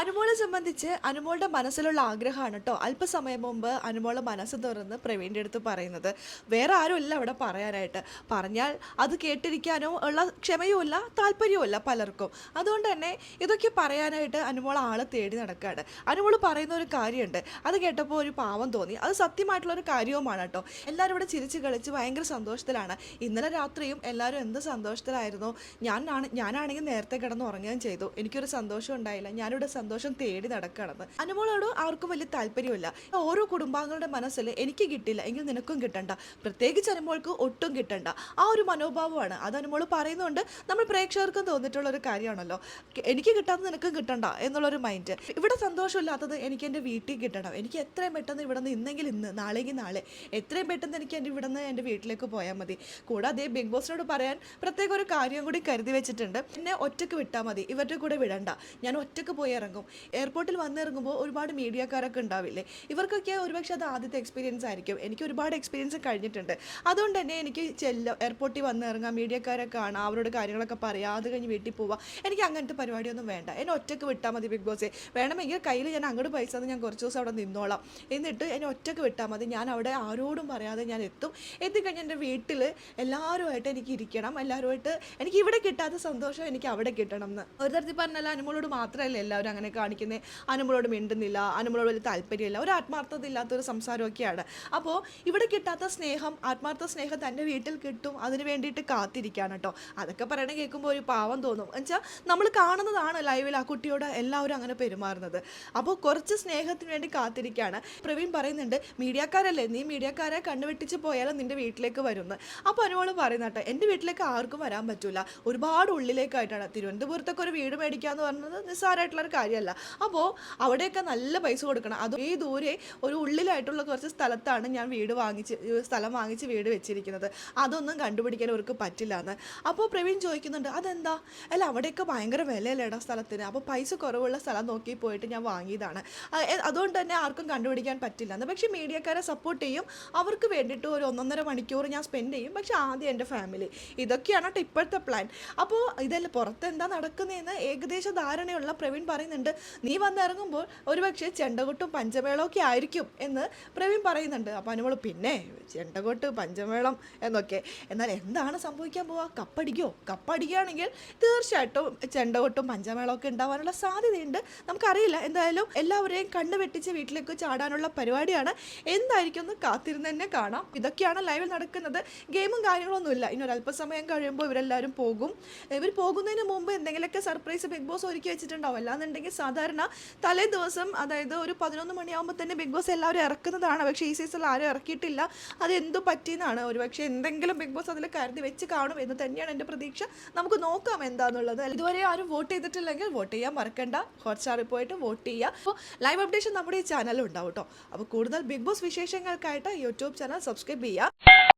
അനുമോളെ സംബന്ധിച്ച് അനുമോളുടെ മനസ്സിലുള്ള ആഗ്രഹമാണ് കേട്ടോ. അല്പസമയം മുമ്പ് അനുമോളെ മനസ്സ് തുറന്ന് പ്രവീണിന്റെ അടുത്ത് പറയുന്നത്. വേറെ ആരുമില്ല അവിടെ പറയാനായിട്ട്. പറഞ്ഞാൽ അത് കേട്ടിരിക്കാനോ ഉള്ള ക്ഷമയുമില്ല താല്പര്യവുമില്ല പലർക്കും. അതുകൊണ്ട് തന്നെ ഇതൊക്കെ പറയാനായിട്ട് അനുമോൾ ആളെ തേടി നടക്കുകയാണ് അനുമോൾ പറയുന്ന ഒരു കാര്യമുണ്ട്. അത് കേട്ടപ്പോൾ ഒരു പാവം തോന്നി. അത് സത്യമായിട്ടുള്ള ഒരു കാര്യവുമാണ് കേട്ടോ. എല്ലാവരും ഇവിടെ ചിരിച്ച് കളിച്ച് ഭയങ്കര സന്തോഷത്തിലാണ്. ഇന്നലെ രാത്രിയും എല്ലാവരും എന്ത് സന്തോഷത്തിലായിരുന്നു. ഞാനാണ് ഞാനാണെങ്കിൽ നേരത്തെ കിടന്ന് ഉറങ്ങുകയും ചെയ്തു. എനിക്കൊരു സന്തോഷം ഉണ്ടായില്ല. ഞാനിവിടെ സന്തോഷം തേടി നടക്കുകയാണെന്ന് അനുമോളോട് ആർക്കും വലിയ താല്പര്യമില്ല ഓരോ കുടുംബാംഗങ്ങളുടെ മനസ്സിൽ എനിക്ക് കിട്ടില്ല എങ്കിൽ നിനക്കും കിട്ടണ്ട. പ്രത്യേകിച്ച് അനുമോൾക്ക് ഒട്ടും കിട്ടണ്ട. ആ ഒരു മനോഭാവമാണ്. അത് അനുമോൾ പറയുന്നുണ്ട്. നമ്മൾ പ്രേക്ഷകർക്കും തോന്നിയിട്ടുള്ള ഒരു കാര്യമാണല്ലോ. എനിക്ക് കിട്ടാത്തത് നിനക്കും കിട്ടണ്ട എന്നുള്ളൊരു മൈൻഡ് ഇവിടെ സന്തോഷമില്ലാത്തത് എനിക്ക് എന്റെ വീട്ടിൽ കിട്ടണം. എനിക്ക് എത്രയും പെട്ടെന്ന് ഇവിടെ നിന്ന് ഇന്നെങ്കിൽ ഇന്ന് നാളെങ്കിൽ നാളെ എത്രയും പെട്ടെന്ന് എനിക്ക് എന്റെ ഇവിടെ നിന്ന് എന്റെ വീട്ടിലേക്ക് പോയാൽ മതി. കൂടാതെ ബിഗ് ബോസിനോട് പറയാൻ പ്രത്യേക ഒരു കാര്യം കൂടി കരുതി വെച്ചിട്ടുണ്ട്. എന്നെ ഒറ്റയ്ക്ക് വിട്ടാൽ മതി. ഇവരുടെ കൂടെ വിടണ്ട. ഞാൻ ഒറ്റയ്ക്ക് പോയി ഇറങ്ങും എയർപോർട്ടിൽ വന്നിറങ്ങുമ്പോൾ ഒരുപാട് മീഡിയക്കാരൊക്കെ ഉണ്ടാവില്ലേ? ഇവർക്കൊക്കെ ഒരുപക്ഷെ അത് ആദ്യത്തെ എക്സ്പീരിയൻസ് ആയിരിക്കും. എനിക്ക് ഒരുപാട് എക്സ്പീരിയൻസ് കഴിഞ്ഞിട്ടുണ്ട്. അതുകൊണ്ട് തന്നെ എനിക്ക് ചെല്ല എയർപോർട്ടിൽ വന്നിറങ്ങാം മീഡിയക്കാരെ കാണാം അവരോട് കാര്യങ്ങളൊക്കെ പറയാം അത് കഴിഞ്ഞ് വീട്ടിൽ പോവാം. എനിക്ക് അങ്ങനത്തെ പരിപാടിയൊന്നും വേണ്ട. എന്നെ ഒറ്റയ്ക്ക് വിട്ടാൽ മതി ബിഗ് ബോസ് വേണമെങ്കിൽ കയ്യിൽ ഞാൻ അങ്ങോട്ട് പൈസ തന്ന് ഞാൻ കുറച്ച് ദിവസം അവിടെ നിന്നോളാം. എന്നിട്ട് എന്നെ ഒറ്റയ്ക്ക് വിട്ടാൽ മതി. ഞാൻ അവിടെ ആരോടും പറയാതെ ഞാൻ എത്തും. എത്തിക്കഴിഞ്ഞാൽ എന്റെ വീട്ടിൽ എല്ലാവരുമായിട്ട് എനിക്ക് ഇരിക്കണം. എല്ലാവരുമായിട്ട് എനിക്ക് ഇവിടെ കിട്ടാത്ത സന്തോഷം എനിക്ക് അവിടെ കിട്ടണം എന്ന്. ഒരു തരത്തിൽ പറഞ്ഞാൽ അനുമോളോട് മാത്രമല്ല എല്ലാവരും അങ്ങനെ കാണിക്കുന്നത് അനുമളോട് മിണ്ടുന്നില്ല അനുമളോട് വലിയ താല്പര്യമില്ല ഒരു ആത്മാർത്ഥത ഇല്ലാത്തൊരു സംസാരമൊക്കെയാണ്. അപ്പോൾ ഇവിടെ കിട്ടാത്ത സ്നേഹം ആത്മാർത്ഥ സ്നേഹം തന്റെ വീട്ടിൽ കിട്ടും അതിന് വേണ്ടിയിട്ട് കാത്തിരിക്കുകയാണ് കേട്ടോ. അതൊക്കെ പറയണ കേൾക്കുമ്പോൾ ഒരു പാവം തോന്നും. എന്നുവെച്ചാൽ നമ്മൾ കാണുന്നതാണ് ലൈവിൽ ആ കുട്ടിയോട് എല്ലാവരും അങ്ങനെ പെരുമാറുന്നത്. അപ്പോൾ കുറച്ച് സ്നേഹത്തിന് വേണ്ടി കാത്തിരിക്കുകയാണ് പ്രവീൺ പറയുന്നുണ്ട് മീഡിയക്കാരല്ലേ നീ മീഡിയക്കാരെ കണ്ടുവെട്ടിച്ച് പോയാലും നിന്റെ വീട്ടിലേക്ക് വരുന്നു. അപ്പോൾ അനുമോൾ പറയുന്ന കേട്ടോ എന്റെ വീട്ടിലേക്ക് ആർക്കും വരാൻ പറ്റില്ല ഒരുപാട് ഉള്ളിലേക്കായിട്ടാണ്. തിരുവനന്തപുരത്തൊക്കെ ഒരു വീട് മേടിക്കുക എന്ന് പറയുന്നത് നിസ്സാരമായിട്ടുള്ള ഒരു കാര്യമല്ല. അപ്പോൾ അവിടെയൊക്കെ നല്ല പൈസ കൊടുക്കണം. അത് ഈ ദൂരെ ഒരു ഉള്ളിലായിട്ടുള്ള കുറച്ച് സ്ഥലത്താണ് ഞാൻ വീട് വാങ്ങിച്ച് സ്ഥലം വാങ്ങിച്ച് വീട് വെച്ചിരിക്കുന്നത്. അതൊന്നും കണ്ടുപിടിക്കാൻ അവർക്ക് പറ്റില്ല എന്ന് അപ്പോൾ പ്രവീൺ ചോദിക്കുന്നുണ്ട് അതെന്താ? അല്ല അവിടെയൊക്കെ ഭയങ്കര വിലയല്ലേടാ സ്ഥലത്തിന്. അപ്പോൾ പൈസ കുറവുള്ള സ്ഥലം നോക്കി പോയിട്ട് ഞാൻ വാങ്ങിയതാണ്. അതുകൊണ്ട് തന്നെ ആർക്കും കണ്ടുപിടിക്കാൻ പറ്റില്ല എന്ന് പക്ഷേ മീഡിയക്കാരെ സപ്പോർട്ട് ചെയ്യും. അവർക്ക് വേണ്ടിയിട്ട് ഒരു ഒന്നൊന്നര മണിക്കൂർ ഞാൻ സ്പെൻഡ് ചെയ്യും. പക്ഷെ ആദ്യം എന്റെ ഫാമിലി ഇതൊക്കെയാണ് കേട്ടോ ഇപ്പോഴത്തെ പ്ലാൻ അപ്പോൾ ഇതെല്ലാം പുറത്ത് എന്താ നടക്കുന്നതെന്ന് ഏകദേശ ധാരണയുള്ള പ്രവീൺ പറയുന്നുണ്ട് നീ വന്നിറങ്ങുമ്പോൾ ഒരുപക്ഷെ ചെണ്ടകൊട്ടും പഞ്ചമേളമൊക്കെ ആയിരിക്കും എന്ന് പ്രവീൺ പറയുന്നുണ്ട്. അപ്പോൾ അനുമോൾ പിന്നെ ചെണ്ടകൊട്ട് പഞ്ചമേളം എന്നൊക്കെ. എന്നാൽ എന്താണ് സംഭവിക്കാൻ പോവാ? കപ്പടിക്കോ? കപ്പടിക്കുകയാണെങ്കിൽ തീർച്ചയായിട്ടും ചെണ്ടകൊട്ടും പഞ്ചമേളമൊക്കെ ഉണ്ടാവാനുള്ള സാധ്യതയുണ്ട്. നമുക്കറിയില്ല. എന്തായാലും എല്ലാവരെയും കണ്ണു വെട്ടിച്ച് വീട്ടിലേക്ക് ചാടാനുള്ള പരിപാടിയാണ്. എന്തായിരിക്കും ഒന്ന് കാത്തിരുന്ന് തന്നെ കാണാം. ഇതൊക്കെയാണ് ലൈവിൽ നടക്കുന്നത്. ഗെയിമും കാര്യങ്ങളൊന്നുമില്ല. ഇനി ഒരല്പസമയം കഴിയുമ്പോൾ ഇവരെല്ലാവരും പോകും. ഇവർ പോകുന്നതിന് മുമ്പ് എന്തെങ്കിലുമൊക്കെ സർപ്രൈസ് ബിഗ് ബോസ് ഒരുക്കി വെച്ചിട്ടുണ്ടാവും. സാധാരണ തലേ ദിവസം അതായത് ഒരു പതിനൊന്ന് മണിയാകുമ്പോൾ തന്നെ ബിഗ് ബോസ് എല്ലാവരും ഇറക്കുന്നതാണ്. പക്ഷേ ഈ സീസണിൽ ആരും ഇറക്കിയിട്ടില്ല. അത് എന്തോ പറ്റിയെന്നാണ്. ഒരുപക്ഷെ എന്തെങ്കിലും ബിഗ് ബോസ് അതിൽ കരുതി വെച്ച് കാണും എന്ന് തന്നെയാണ് എന്റെ പ്രതീക്ഷ. നമുക്ക് നോക്കാം എന്താണെന്നുള്ളത് ഇതുവരെ ആരും വോട്ട് ചെയ്തിട്ടില്ലെങ്കിൽ വോട്ട് ചെയ്യാൻ മറക്കണ്ട. ഹോട്ട്സ്റ്റാറിൽ പോയിട്ട് വോട്ട് ചെയ്യുക അപ്പോൾ ലൈവ് അപ്ഡേഷൻ നമ്മുടെ ഈ ചാനലിൽ ഉണ്ടാവും കേട്ടോ അപ്പോൾ കൂടുതൽ ബിഗ് ബോസ് വിശേഷങ്ങൾക്കായിട്ട് യൂട്യൂബ് ചാനൽ സബ്സ്ക്രൈബ് ചെയ്യുക